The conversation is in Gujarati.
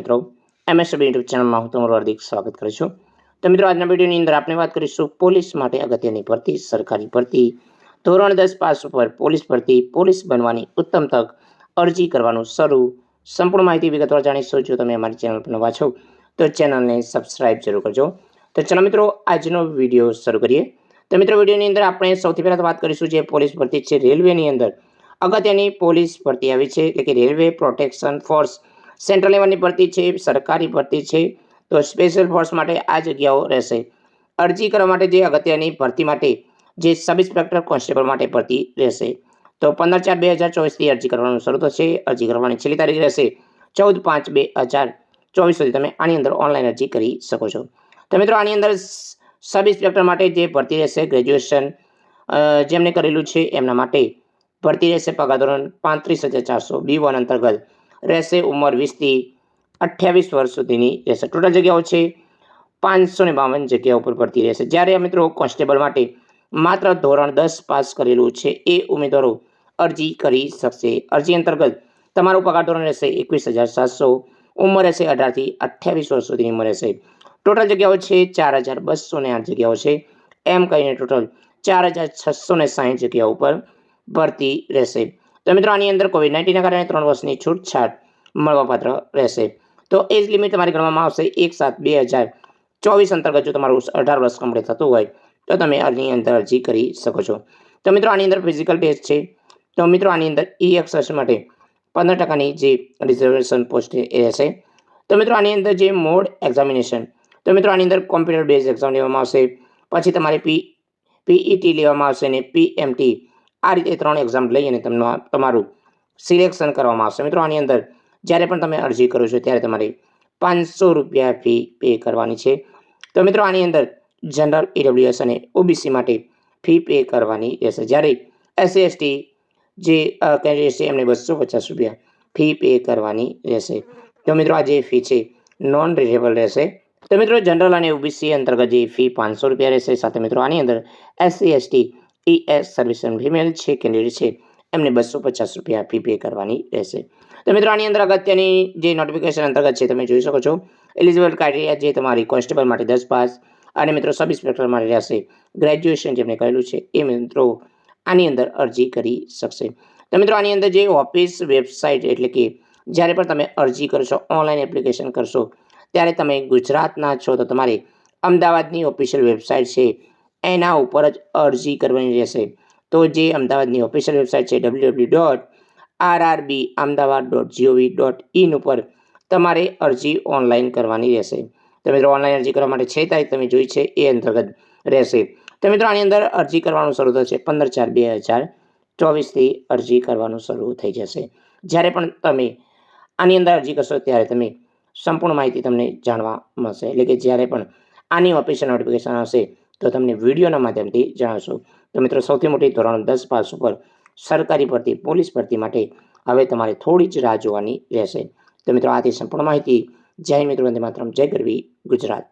મિત્રો એમએસબી યુટ્યુબ ચેનલમાં હું તમારું હાર્દિક સ્વાગત કરું છું. તો મિત્રો, આજના વિડીયોની અંદર આપણે વાત કરીશું પોલીસ માટે અગત્યની ભરતી, સરકારી ભરતી. ધોરણ દસ પાસ ઉપર પોલીસ ભરતી, પોલીસ બનવાની ઉત્તમ તક અરજી કરવાનું શરૂ. સંપૂર્ણ માહિતી વિગતવાર જાણીશું. જો તમે અમારી ચેનલ પર નવા છો, તો ચેનલને સબસ્ક્રાઇબ જરૂર કરજો. તો ચલો મિત્રો, આજનો વીડિયો શરૂ કરીએ. તો મિત્રો, વિડીયોની અંદર આપણે સૌથી પહેલાં વાત કરીશું જે પોલીસ ભરતી છે, રેલવેની અંદર અગત્યની પોલીસ ભરતી આવી છે. એટલે કે રેલવે પ્રોટેક્શન ફોર્સ સેન્ટ્રલ લેવલની ભરતી છે, સરકારી ભરતી છે, તો સ્પેશિયલ ફોર્સ માટે આ જગ્યાઓ રહેશે. અરજી કરવા માટે જે અગત્યની ભરતી માટે જે સબ ઇન્સ્પેક્ટર કોન્સ્ટેબલ માટે ભરતી રહેશે. તો પંદર ચાર બે હજાર ચોવીસથી અરજી કરવાનું શરૂ થશે. અરજી કરવાની છેલ્લી તારીખ રહેશે ચૌદ પાંચ બે હજાર ચોવીસ સુધી તમે આની અંદર ઓનલાઈન અરજી કરી શકો છો. તો મિત્રો, આની અંદર સબ ઇન્સ્પેક્ટર માટે જે ભરતી રહેશે ગ્રેજ્યુએશન જેમને કરેલું છે, એમના માટે ભરતી રહેશે પગાર ધોરણ પાંત્રીસ હજાર ચારસો બી વન અંતર્ગત. રહેશે ઉંમર વીસથી અઠ્યાવીસ વર્ષ સુધીની રહેશે. ટોટલ જગ્યાઓ છે પાંચસો ને બાવન જગ્યાઓ ઉપર ભરતી રહેશે. જ્યારે આ મિત્રો કોન્સ્ટેબલ માટે માત્ર ધોરણ દસ પાસ કરેલું છે, એ ઉમેદવારો અરજી કરી શકશે. અરજી અંતર્ગત તમારું પગાર ધોરણ રહેશે એકવીસ હજાર સાતસો, ઉંમર રહેશે અઢારથી અઠ્યાવીસ વર્ષ સુધીની ઉંમર રહેશે. ટોટલ જગ્યાઓ છે ચાર હજાર બસો ને આઠ જગ્યાઓ છે. એમ કહીને ટોટલ ચાર હજાર છસો ને સાઠ જગ્યાઓ ઉપર ભરતી રહેશે. તો મિત્રો, આની અંદર કોવિડ નાઇન્ટીનના કારણે ત્રણ વર્ષની છૂટછાટ મળવાપાત્ર રહેશે. તો એજ લિમિટ તમારી ગણવામાં આવશે એક સાત બે હજાર ચોવીસ અંતર્ગત જો તમારું અઢાર વર્ષ કમ્પ્લીટ થતું હોય, તો તમે આની અંદર અરજી કરી શકો છો. તો મિત્રો, આની અંદર ફિઝિકલ ટેસ્ટ છે. તો મિત્રો, આની અંદર ઈ એક્સેસ માટે પંદર ટકાની જે રિઝર્વેશન પોસ્ટ રહેશે. તો મિત્રો, આની અંદર જે મોડ એક્ઝામિનેશન તો મિત્રો, આની અંદર કોમ્પ્યુટર બેઝ એક્ઝામ લેવામાં આવશે. પછી તમારે પી પીઈટી લેવામાં આવશે અને પીએમટી આ રીતે ત્રણ એક્ઝામ લઈ અને તમને તમારું સિલેક્શન કરવામાં આવશે. મિત્રો, આની અંદર જ્યારે પણ તમે અરજી કરો છો ત્યારે તમારે પાંચસો રૂપિયા ફી પે કરવાની છે. તો મિત્રો, આની અંદર જનરલ ઈડબ્લ્યુએસ અને ઓબીસી માટે ફી પે કરવાની રહેશે. જ્યારે એસસી એસટી જે કેન્ડિડેટ છે એમને બસો પચાસ રૂપિયા ફી પે કરવાની રહેશે. તો મિત્રો, આ જે ફી છે નોન રિલેબલ રહેશે. તો મિત્રો જનરલ અને ઓબીસી અંતર્ગત જે ફી પાંચસો રૂપિયા રહેશે. સાથે મિત્રો, આની અંદર SC ST ES service female છે કેન્ડિડેટ છે, એમને બસો પચાસ રૂપિયા ફી પે કરવાની રહેશે. તો મિત્રો, આની અંદર અગત્યની જે નોટિફિકેશન અંતર્ગત છે, તમે જોઈ શકો છો. એલિજિબલ ક્રાઇટેરિયા જે તમારી કોન્સ્ટેબલ માટે દસ પાસ અને મિત્રો સબ ઇન્સ્પેક્ટર માટે રહેશે. ગ્રેજ્યુએશન જેમને કરેલું છે, એ મિત્રો આની અંદર અરજી કરી શકશે. તો મિત્રો, આની અંદર જે ઓફિસ વેબસાઇટ એટલે કે જ્યારે પણ તમે અરજી કરશો ઓનલાઈન એપ્લિકેશન કરશો, ત્યારે તમે ગુજરાતના છો, તો તમારે અમદાવાદની ઓફિશિયલ વેબસાઇટ છે એના ઉપર જ અરજી કરવાની રહેશે. તો જે અમદાવાદની ઓફિશિયલ વેબસાઇટ છે W dot RRB Ahmedabad dot GOV dot in ઉપર તમારે અરજી ઓનલાઈન કરવાની રહેશે. તો મિત્રો ઓનલાઈન અરજી કરવા માટે છે તારીખ તમે જોઈ છે, એ અંતર્ગત રહેશે. તો મિત્રો, આની અંદર અરજી કરવાનું શરૂ થશે પંદર ચાર બે હજાર ચોવીસથી અરજી કરવાનું શરૂ થઈ જશે. જ્યારે પણ તમે આની અંદર અરજી કરશો, ત્યારે તમે સંપૂર્ણ માહિતી તમને જાણવા મળશે. એટલે કે જ્યારે પણ આની ઓફિશિયલ નોટિફિકેશન આવશે તો તમને વિડીયોના માધ્યમથી જણાવશો. તો મિત્રો, સૌથી મોટી ધોરણ દસ પાસ ઉપર સરકારી ભરતી, પોલીસ ભરતી માટે હવે તમારે થોડી જ રાહ જોવાની રહેશે. તો મિત્રો, આથી સંપૂર્ણ માહિતી જય મિત્રો, વંદે માત્રમ, જય ગરવી ગુજરાત.